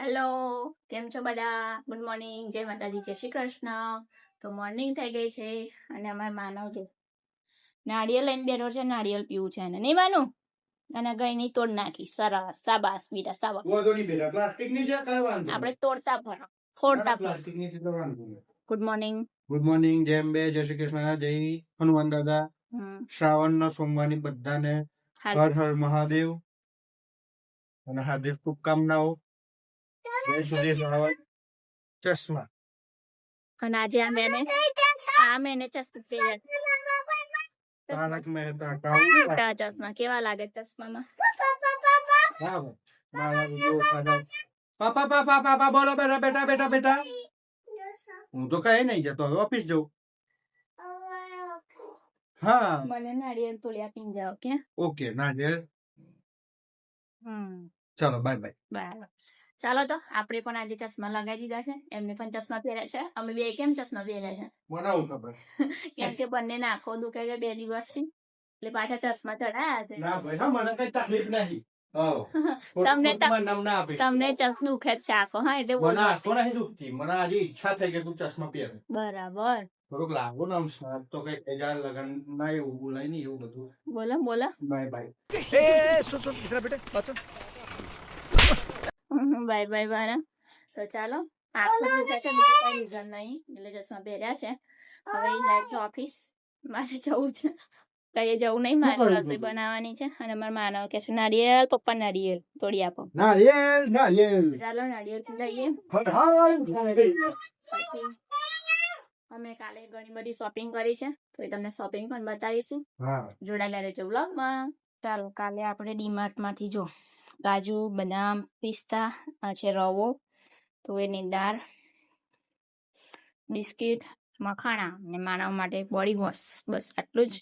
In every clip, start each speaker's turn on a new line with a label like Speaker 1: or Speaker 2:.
Speaker 1: Hello કેમ છો બધા? ગુડ મોર્નિંગ જય માતાજી જય શ્રી કૃષ્ણ. તો મોર્નિંગ થઈ ગઈ છે અને અમારે માનવ છે નાળિયેર લઈને બેઠો છે નાળિયેર પીવું છે અને નહીં માનું? અને ગઈ ની તોડ નાખી. સરસ સાબાસ બીટા સાબા
Speaker 2: વાંધો નહીં બેટા પ્લાસ્ટિકની છે કઈ વાંધો
Speaker 1: આપણે તોડતા ફરો. ફોડતા ફરો. ગુડ મોર્નિંગ
Speaker 2: ગુડ મોર્નિંગ જય અંબે જય શ્રી કૃષ્ણ જય હનુમાન દાદા. શ્રાવણ ના સોમવારની બધાને હર હર મહાદેવ. અને હાર્દિક શુભકામનાઓ. ચશ્મા.
Speaker 1: અને આજે આ મેને આ મેને ચશ્મા પહેર્યા.
Speaker 2: તારક મહેતા
Speaker 1: મોટા ચશ્મા. કેવા લાગે ચશ્મામાં?
Speaker 2: હા ભાઈ. મારા વીડિયો ખાધા. પાપા પાપા પાપા બોલો બેટા બેટા બેટા બેટા. હું તો કઈ નહીં જતો. હવે ઓફિસ જઉં. હા.
Speaker 1: મને નાળિયેર તોડ્યા પીન જાઓ કે
Speaker 2: ઓકે ના
Speaker 1: હમ.
Speaker 2: ચાલો બાય બાય.
Speaker 1: બરાબર ચાલો તો આપણે પણ આજે ચશ્મા લગાવી દીધા છે. એમને પણ ચશ્મા પહેર્યા છે. અમે બે કેમ ચશ્મા પહેર્યા છે?
Speaker 2: બનાવું ખબર.
Speaker 1: કેમ કે બંને નાખો દુખે છે બે દિવસથી. એટલે પાછા ચશ્મા ચડાયા છે.
Speaker 2: ના ભાઈ હા મને કઈ તકલીફ નહીં
Speaker 1: તમને તમને ચશ્મા દુખે જ છે આખો હા એટલે
Speaker 2: મને
Speaker 1: બોલો
Speaker 2: આંખો નહીં દુખતી. મને આજે ઈચ્છા થઈ કે તું ચશ્મા પહેરે.
Speaker 1: બરાબર.
Speaker 2: થોડુંક લાગો ને આમ સ્નાત તો કઈ એજાર લગન ના એવું બોલાય નહીં એવું બધું.
Speaker 1: બોલો બોલો.
Speaker 2: Bye bye.
Speaker 1: Bye bye bye તો ચાલો આંખો દુખે છે બીજું કઈ રીઝન નહીં એટલે ચશ્મા પહેર્યા છે. હવે જાય ઓફિસ. મારે જવું છે. કઈ જવું નહીં મારે રસોઈ બનાવવાની છે. અને મારા માનવ કે છે નારિયેલ પપ્પા નારિયેલ. તોડી આપો.
Speaker 2: નારિયેલ નારિયેલ.
Speaker 1: ચાલો નારિયેલ લઈએ. અમે કાલે ઘણી બધી શોપિંગ કરી છે. તો એ તમને શોપિંગ પણ બતાવીશું. જોડાયેલા રહેજો વ્લોગમાં ચાલો કાલે આપણે ડીમાર્ટમાંથી જો. કાજુ બદામ પિસ્તા આ છે રવો તુવેરની દાળ બિસ્કિટ મખાણા અને માનવ માટે બોડી વોશ બસ આટલું જ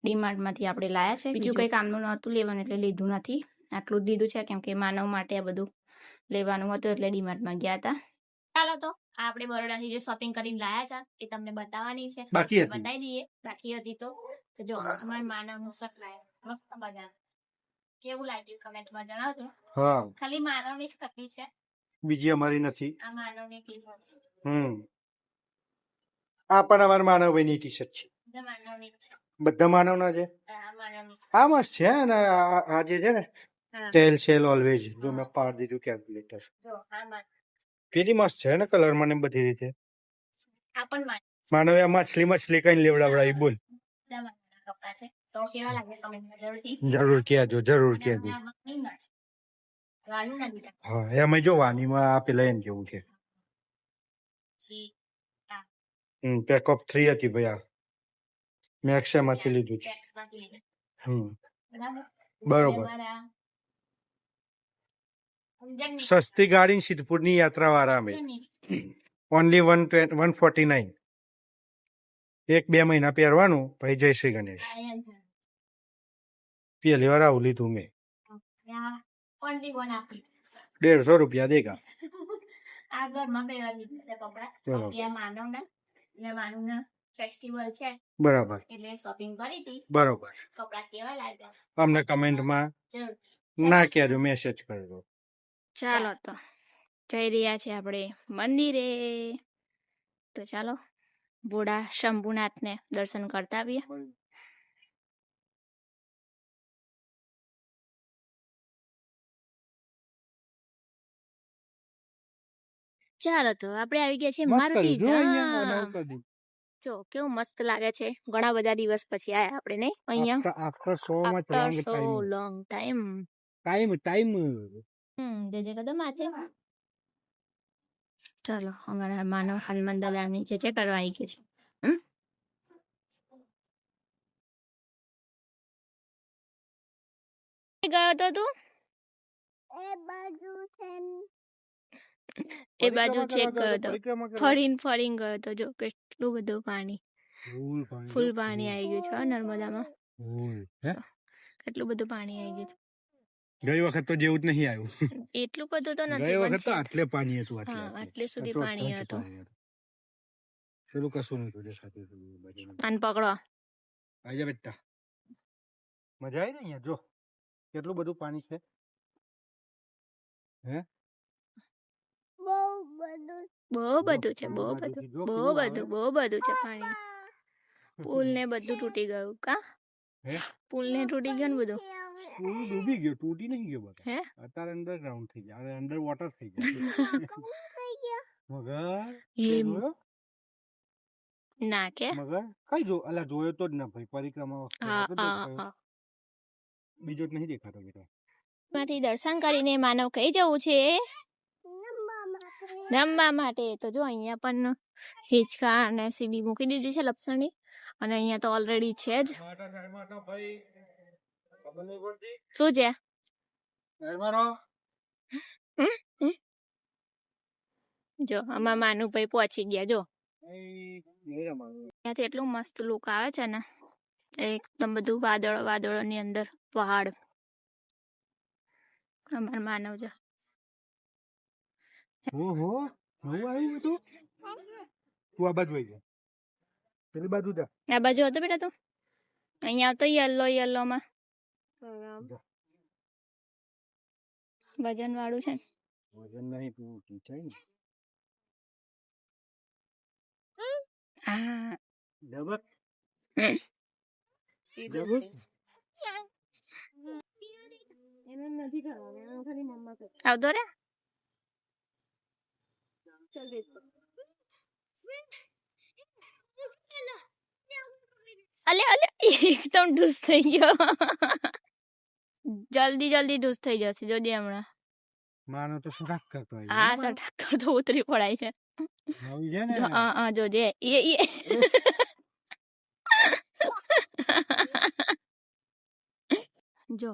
Speaker 1: ડીમાર્ટમાંથી આપણે લાયા છે બીજું કઈ કામનું નહોતું લેવાનું એટલે લીધું નથી આટલું જ લીધું છે કેમ કે માનવ માટે આ બધું લેવાનું હતું એટલે ડીમાર્ટમાં ગયા હતા ચાલો તો આપણે બરોડાથી જે શોપિંગ કરીને લાયા હતા એ તમને બતાવવાની છે
Speaker 2: બાકી
Speaker 1: બતાવી દઈએ બાકી હતી તો તો જો અમારા માનવનું શર્ટ લાયા મસ્ત મજા કેવું લાગ્યું કમેન્ટમાં જણાવજો.
Speaker 2: હા.
Speaker 1: ખાલી માનવની જ કટલી છે.
Speaker 2: બીજી અમારી નથી.
Speaker 1: આ માનવની ટી શર્ટ છે.
Speaker 2: હમ. આ પણ અમારા માનવભાઈની ટી શર્ટ છે.
Speaker 1: બધા માનવની છે?
Speaker 2: બધા માનવના છે.
Speaker 1: આ
Speaker 2: મસ્ત છે અને આ જે છે ને. ટેલ સેલ ઓલવેજ જો મેં પાડ દીધું કેલ્ક્યુલેટર
Speaker 1: જો આ
Speaker 2: મસ્ત છે ને કલર મને બધી રીતે.
Speaker 1: આ પણ માનવ
Speaker 2: માછલી મછલી કઈ લેવડાવડાવી બોલ.
Speaker 1: બધા માનવના કપડા છે તો કેવા લાગે કમેન્ટમાં જરૂરથી?
Speaker 2: જરૂર કહેજો જરૂર કહેજો.
Speaker 1: વાળું નથી
Speaker 2: હા એમાં જો વાનીમાં આ પેલા એમ કેવું છે. હમ પેક ઓફ થ્રી હતી ભાઈ આ. મેં અક્ષયમાંથી લીધું છે. હમ.
Speaker 1: બરોબર.
Speaker 2: સસ્તી ગાડી સિદ્ધપુરની યાત્રા વાળા અમે only one one forty nine એક બે મહિના પહેરવાનું ભાઈ જય શ્રી ગણેશ. પહેલી વાર આવું લીધું મેં. દેડસો રૂપિયા દેગા.
Speaker 1: આ ઘરમાં પહેરવા દીધા છે કપડા.
Speaker 2: બરોબર.
Speaker 1: ત્યાં માનવના એટલે માનવના ફેસ્ટિવલ છે.
Speaker 2: બરાબર.
Speaker 1: એટલે શોપિંગ કરી હતી.
Speaker 2: બરોબર.
Speaker 1: કપડા કેવા લાગ્યા?
Speaker 2: અમને કમેન્ટમાં ના કહેજો મેસેજ કરજો.
Speaker 1: ચાલો તો. જઈ રહ્યા છે આપણે મંદિરે. તો ચાલો ભોળા શંભુનાથને દર્શન કરતા આવીએ. ચાલો તો. આપણે આવી ગયા છીએ મારુતિ
Speaker 2: જો.
Speaker 1: ધામ. કેવું મસ્ત લાગે છે. ઘણા બધા દિવસ પછી આયા આપણે ને અહીંયા? After so
Speaker 2: much so
Speaker 1: long time
Speaker 2: time time
Speaker 1: હમ જય કદમ આતે ચાલો અમારા માનવ હનુમાન દાદાની જે છે કરવા આવી ગયા છે હમ? ગયો તો તું? એ બાજુ ચેક કર્યો તો
Speaker 2: પરિક્રમા કરવા
Speaker 1: ફરીને ફરીને ગયો તો જો કેટલું બધું પાણી.
Speaker 2: ફૂલ પાણી
Speaker 1: આવી ગયું છે નર્મદામાં. કેટલું બધું પાણી આવી ગયું
Speaker 2: ગઈ વખત તો જેવું જ નહીં આવ્યું.
Speaker 1: એટલું બધું તો નથી ગઈ
Speaker 2: વખત તો આટલે પાણી હતું આટલે આટલે.
Speaker 1: સુધી પાણી હતું.
Speaker 2: હતું. પેલું કશું નતું દેખાતું બાજુનું.
Speaker 1: પકડો.
Speaker 2: આજે બેટા. મજા આવી ને અહીંયા? જો કેટલું બધું પાણી છે. હે?
Speaker 1: બહુ બધું છે બહુ બધું બહુ બધું બહુ બધું છે પાણી. પુલ ને બધું તૂટી ગયું કા? પુલ ને તૂટી ગયું ને બધું?
Speaker 2: પુલ ડૂબી ગયો તૂટી નહીં ગયો બધું.
Speaker 1: હે?
Speaker 2: અત્યારે અંડરગ્રાઉન્ડ થઈ ગયા અંડર વોટર થઈ ગયા. મગર?
Speaker 1: ના કે.
Speaker 2: મગર? કઈ જો અલા જોયો તો જ ના ભાઈ પરિક્રમા વખતે બીજો જ નહીં દેખાતો બેટા.
Speaker 1: માંથી દર્શન કરીને માનવ કઈ જવું છે? રમવા માટે. તો જો અહીંયા પણ હિંચકા અને સીડી મૂકી દીધી છે લપસણી. અને અહીંયા તો ઓલરેડી છે જ. શું છે? જો, આમાં માનુભાઈ પહોંચી ગયા, જો. ત્યાંથી એટલું મસ્ત લુક આવે છે ને. એકદમ બધું વાદળો, વાદળોની અંદર પહાડ. અમાર માનવ જો
Speaker 2: ઓહો નવું આવ્યું બધું? તું આ બાજુ આવી જા. પેલી બાજુ જા.
Speaker 1: આ બાજુ હતો બેટા તું? અહીંયા તો યલો યલો માં વજન વાળું છે ને.
Speaker 2: વજન નહીં તું ટીચાય ને.
Speaker 1: હા.
Speaker 2: ડબલ
Speaker 1: હમ.
Speaker 2: ડબલ
Speaker 1: આવતો રે? અલે અલે એકદમ ઢૂસ થઈ ગયો. જલ્દી જલ્દી ઢૂસ થઈ જશે જોજે હમણાં.
Speaker 2: માનો તો સરાક કરતો
Speaker 1: હા સટાક કરતો ઉતરી પડાય છે.
Speaker 2: આવી જાય ને
Speaker 1: હા હા જોજે એ એ. જો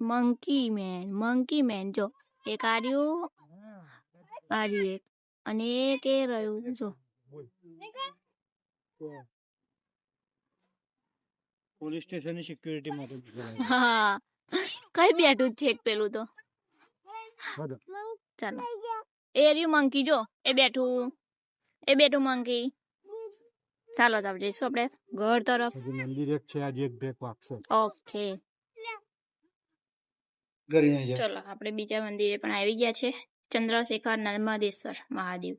Speaker 1: મંકી મેન મંકી મેન જો એક આર્યું આર્યું એક. અને એ કે રહ્યું? જો.
Speaker 2: પોલીસ સ્ટેશનની સિક્યુરિટી માં
Speaker 1: હા. કઈ બેઠું છે એક પેલું તો?
Speaker 2: બધો.
Speaker 1: ચાલો. એ રહ્યું મંકી જો. એ બેઠું. એ બેઠું મંકી. ચાલો તો આપણે જઈશું આપણે ઘર તરફ.
Speaker 2: મંદિર એક છે આજે એક બ્રેક વાગશે.
Speaker 1: ઓકે. ચલો આપણે બીજા મંદિરે પણ આવી ગયા છે. ચંદ્રશેખર નર્મદેશ્વર મહાદેવ.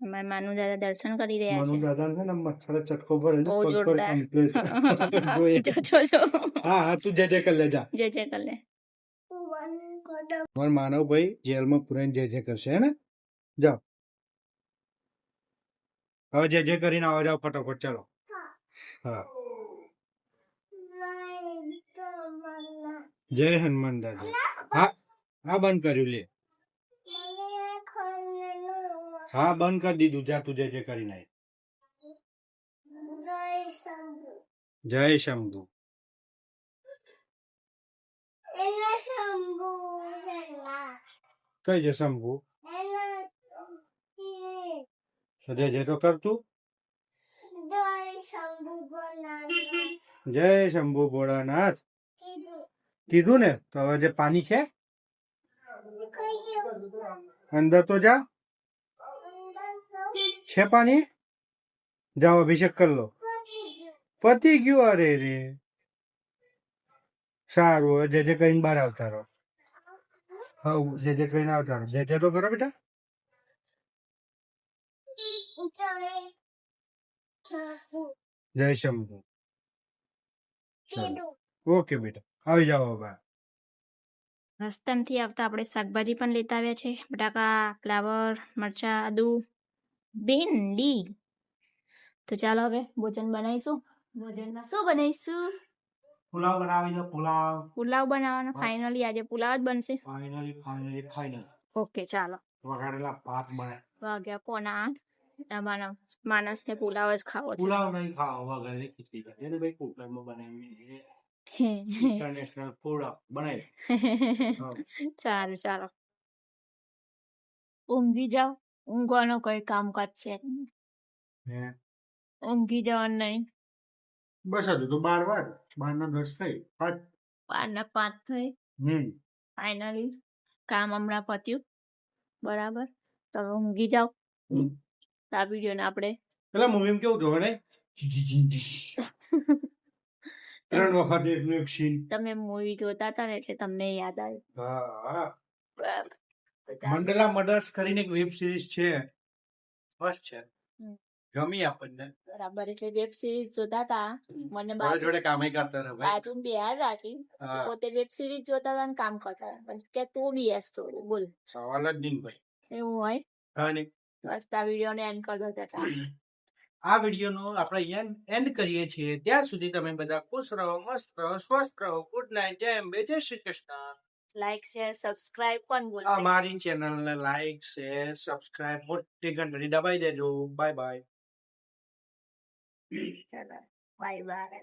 Speaker 1: અમારા માનુ દાદા દર્શન કરી રહ્યા
Speaker 2: મનુ
Speaker 1: છે.
Speaker 2: દાદા ને ને મચ્છર ચટકો ભરે
Speaker 1: બહુ
Speaker 2: પગ પર
Speaker 1: જોરદાર.
Speaker 2: complete. જોઈએ.
Speaker 1: જો જો જો
Speaker 2: હા હા તું જે જે કર લે જા.
Speaker 1: જે જે કર લે.
Speaker 2: મારો માનવ ભાઈ જેલમાં પુરાઈને જે જે કરશે હે ને? જાઓ. હવે જે જે કરીને આવો જાઓ ફટાફટ ચાલો. હા. જય હનુમાન દાદા. હા હા બંધ કર્યું લે. હા બંધ કરી દીધું જા તું જે જે કરી નાખ જય શંભુ. કઈ છે શંભુ? જે જે તો કરતું જય શંભુ ભોળાનાથ. કીધું ને તો હવે જે પાણી છે? અંદર તો જા. છે પાણી જાઓ, અભિષેક કરી લો. પતી ગયું? અરે રે. સારું, હવે જે જે કહીને બહાર આવતા રહો. હા જે જે કહીને આવતા રહો. જે જે તો કરો બેટા. જય શંભુ. ઓકે બેટા. આવી જાઓ બા
Speaker 1: રસ્તામાંથી આવતા આપણે શાકભાજી પણ લેતા આવ્યા છે. બટાકા, ફ્લાવર, મરચા, આદુ. ભીંડી તો ચાલો હવે ભોજન બનાવીશું. ભોજનમાં શું બનાવીશું?
Speaker 2: પુલાવ બનાવી દો પુલાવ.
Speaker 1: પુલાવ બનાવવાનો ફાઇનલી આજે પુલાવ જ બનશે.
Speaker 2: ફાઇનલી ફાઇનલી ફાઇનલ
Speaker 1: ઓકે ચાલો.
Speaker 2: વઘારેલા ભાત બને.
Speaker 1: વાગ્યા પોના આઠ. માનવ માણસને પુલાવ જ ખાવો છે.
Speaker 2: પુલાવ નહીં ખાવો વઘારેલી ખીચડી ખાધી એને ભાઈ કુકરમાં બનાવી ઇન્ટરનેશનલ ફૂડ બનાવી
Speaker 1: સારું ચાલો. ઊંઘી જાઓ. ઊંઘવાનો કોઈ કામકાજ છે
Speaker 2: હે.
Speaker 1: ઊંઘી જવાનું નહીં.
Speaker 2: બસ હજુ તો બાર વાર બાર ના દસ થઈ પાંચ.
Speaker 1: બાર ના પાંચ થઈ.
Speaker 2: હમ.
Speaker 1: ફાઇનલી કામ હમણાં પત્યું. બરાબર. તો ઊંઘી
Speaker 2: હમ.
Speaker 1: આ વિડીયોને આપણે
Speaker 2: પેલા મૂવી કેવું જોવે ને ત્રણ વખત એકનું એક સીન
Speaker 1: તમે મૂવી જોતા હતા ને એટલે તમને યાદ આવ્યું.
Speaker 2: હા. મંડલા મર્ડર્સ કરીને એક વેબ સિરીઝ છે. બસ છે. ગમી આપણને.
Speaker 1: બરાબર એટલે વેબ સિરીઝ જોતા હતા મને બાજુ
Speaker 2: જોડે કામ કરતા હતા
Speaker 1: બાજુ બિહાર રાખી પોતે વેબ સિરીઝ જોતા હતા કામ કરતા પણ કે તું બી એસ થોડું બોલ.
Speaker 2: સવાલ જ નહીં ભાઈ.
Speaker 1: એવું હોય?
Speaker 2: હા ને
Speaker 1: બસ આ વીડિયો ને એન્ડ કરી દો ચાલો.
Speaker 2: આ વિડીયોનો આપણે અહીંયા એન્ડ કરીએ છીએ. ત્યાં સુધી તમે બધા ખુશ રહો મસ્ત રહો સ્વસ્થ રહો. ગુડ નાઇટ જય અંબે જય Shri Krishna.
Speaker 1: Like share subscribe પણ બોલ
Speaker 2: અમારી ચેનલને લાઈક શેર સબસ્ક્રાઇબ મોટી ઘંટડી દબાઈ દેજો. બાય બાય
Speaker 1: ચાલો બાય બાય